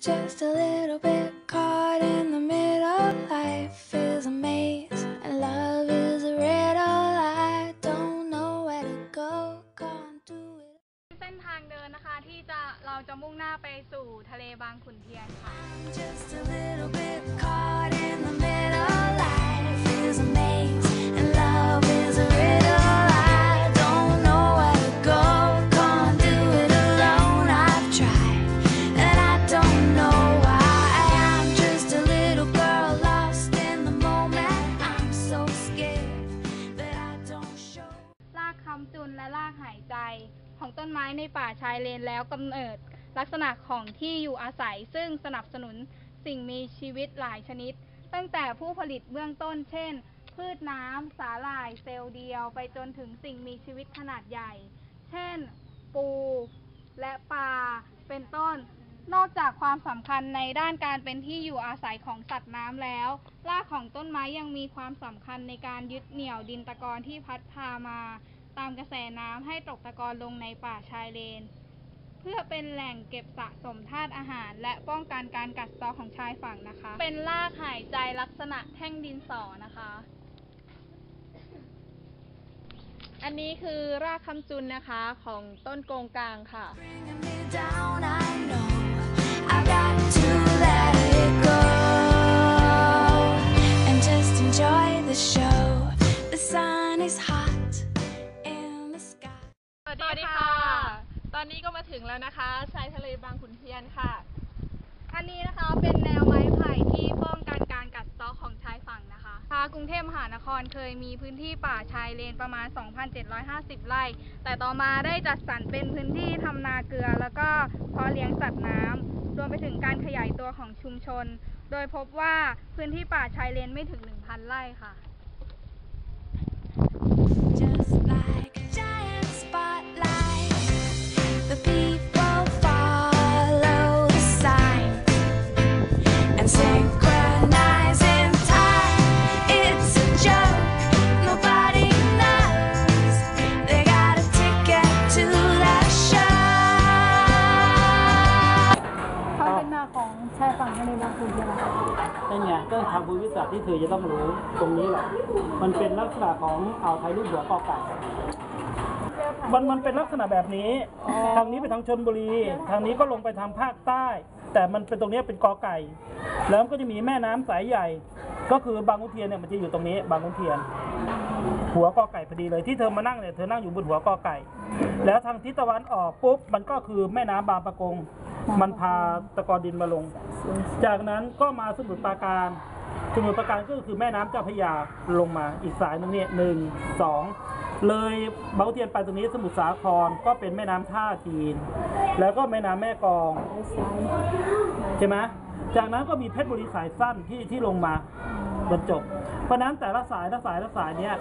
just a little bit caught in the middle. Life is a maze and love is a riddle. I don't know where to go, can't do it. เส้นทางเดินนะคะที่จะเราจะมุ่งหน้าไปสู่ทะเลบางขุนเทียนค่ะ Just a little bit caught in the ไม้ในป่าชายเลนแล้วกำเนิดลักษณะของที่อยู่อาศัย ซึ่งสนับสนุนสิ่งมีชีวิตหลายชนิด ตั้งแต่ผู้ผลิตเบื้องต้น เช่น พืชน้ำ สาหร่าย เซลล์เดียว ไปจนถึงสิ่งมีชีวิตขนาดใหญ่ เช่น ปู และปลา เป็นต้น นอกจากความสำคัญในด้านการเป็นที่อยู่อาศัยของสัตว์น้ำแล้ว รากของต้นไม้ยังมีความสำคัญในการยึดเหนี่ยวดินตะกอนที่พัดพามา ตามกระแสน้ำให้ตกตะกอนลงในป่าชายเลน เพื่อเป็นแหล่งเก็บสะสมธาตุอาหาร และป้องกันการกัดเซาะของชายฝั่งนะคะ เป็นรากหายใจลักษณะแท่งดินสอนะคะ อันนี้คือรากคำจุนนะคะของต้นโกงกลางค่ะ bringing me แล้วนะคะชายทะเลบางขุนเทียนค่ะ อันนี้นะคะเป็นแนวไม้ไผ่ที่ป้องกันการกัดเซาะของชายฝั่งนะคะทางกรุงเทพมหานครเคยมีพื้นที่ป่าชายเลนประมาณ 2,750 ไร่ แต่ต่อมาได้จัดสรรเป็นพื้นที่ทำนาเกลือ แล้วก็เพาะเลี้ยงสัตว์น้ำรวมไปถึงการขยายตัวของชุมชน โดยพบว่าพื้นที่ป่าชายเลนไม่ถึง 1,000 ไร่ค่ะ Just like ของชายฝั่งทะเลบางขุนเทียนนะคะนั่นไงก็ทางภูมิศาสตร์ที่เธอจะต้องรู้ตรงนี้แหละมันเป็นลักษณะของอ่าวไทยรูปหัวกอไก่มันมันเป็นลักษณะแบบนี้ ทางนี้ไปทางชนบุรี ทางนี้ก็ลงไปทางภาคใต้ แต่มันเป็นตรงนี้เป็นกอไก่ แล้วก็จะมีแม่น้ำสายใหญ่ ก็คือบางขุนเทียนเนี่ยมันจะอยู่ตรงนี้ บางขุนเทียน หัวกอไก่พอดีเลยที่เธอมานั่งเนี่ยเธอนั่งอยู่บนหัวกอไก่ แล้วทางทิศตะวันออกปุ๊บมันก็คือแม่น้ำบางปะกง มันพาตะกอนดินมาลง จากนั้นก็มาสมุทรปราการ สมุทรปราการก็คือแม่น้ำเจ้าพระยาลงมาอีกสายหนึงเนี่ยหนึ่งสองเลยบางขุนเทียนไปตรงนี้สมุทรสาครก็เป็นแม่น้ำท่าจีน แล้วก็แม่น้ำแม่กลองใช่ไหมจากนั้นก็มีเพชรบุรีสายสั้นที่ที่ลงมาบรรจบ เพราะฉะนั้นแต่ละสายละสายละสายเนี่ย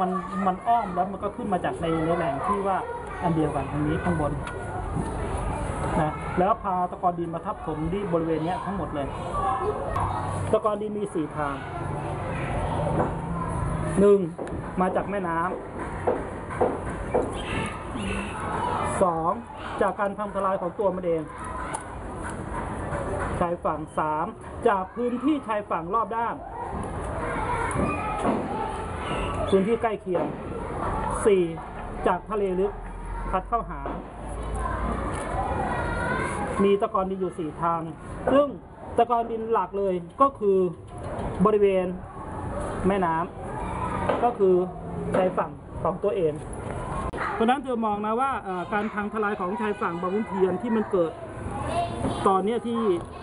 มันมันอ้อมแล้วมันก็ขึ้นมาจากในในแหล่งที่ว่าอันเดียวกันทางนี้ข้างบน นะแล้วพาตะกอนดินมาทับถมที่บริเวณนี้ทั้งหมดเลย ตะกอนดินมีสี่ทางหนึ่งมาจากแม่น้ำสองจากการพังทลายของตัวมันเองชายฝั่งสามจากพื้นที่ชายฝั่งรอบด้านพื้นที่ใกล้เคียงสี่จากทะเลลึกพัดเข้าหา มีตะกอนดินอยู่สี่ทาง ซึ่งตะกอนดินหลักเลยก็คือบริเวณแม่น้ำก็คือชายฝั่งของตัวเองเพราะนั้นเธอมองนะว่าการพังทลายของชายฝั่งบางขุนเทียนที่มันเกิด ตอนนี้ที่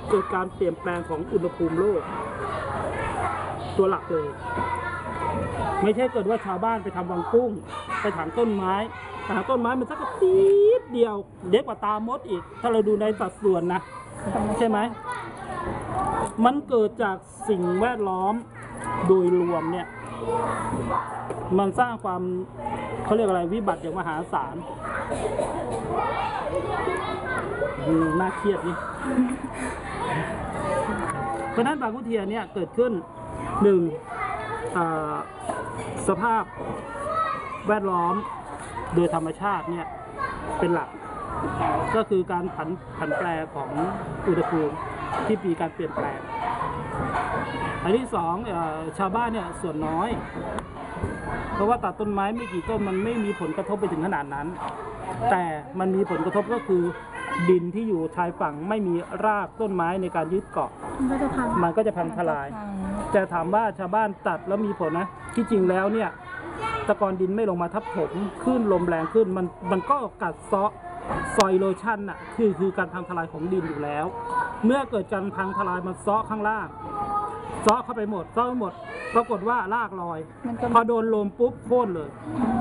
เกิดการเปลี่ยนแปลงของอุณหภูมิโลก ตัวหลักเลย ไม่ใช่เกิดว่าชาวบ้านไปทำวังกุ้ง ไปถางต้นไม้ ถาต้นไม้มันสักกระตีดเดียวเล็กกว่าตามดอีก ถ้าเราดูในสัดส่วนนะ ใช่ไหม มันเกิดจากสิ่งแวดล้อมโดยรวมเนี่ย มันสร้างความเขาเรียกอะไรวิบัติอย่างมหาศาลอืมน่าเครียดนี่เพราะนั้นบางุเทียนเนี่ยเกิดขึ้นหนึ่งสภาพแวดล้อม โดยธรรมชาติเนี่ยเป็นหลัก ก็คือการผันผันแปรของอุณหภูมิที่มีการเปลี่ยนแปลง อันที่สองเออชาวบ้านเนี่ยส่วนน้อย เพราะว่าตัดต้นไม้ไม่กี่ต้นมันไม่มีผลกระทบไปถึงขนาดนั้น แต่มันมีผลกระทบก็คือดินที่อยู่ชายฝั่งไม่มีรากต้นไม้ในการยึดเกาะ มันก็จะพังมันก็จะพังทลาย แต่ถามว่าชาวบ้านตัดแล้วมีผลนะที่จริงแล้วเนี่ย ตะกอนดินไม่ลงมาทับถมขึ้นลมแรงขึ้น มันมันก็กัดเซาะซอยโลชันน่ะคือคือการพังทลายของดินอยู่แล้ว เมื่อเกิดการพังทลายมันเซาะข้างล่างเซาะเข้าไปหมดเซาะไปหมด ปรากฏว่ารากลอยมันก็พอโดนลมปุ๊บโค่นเลยอืม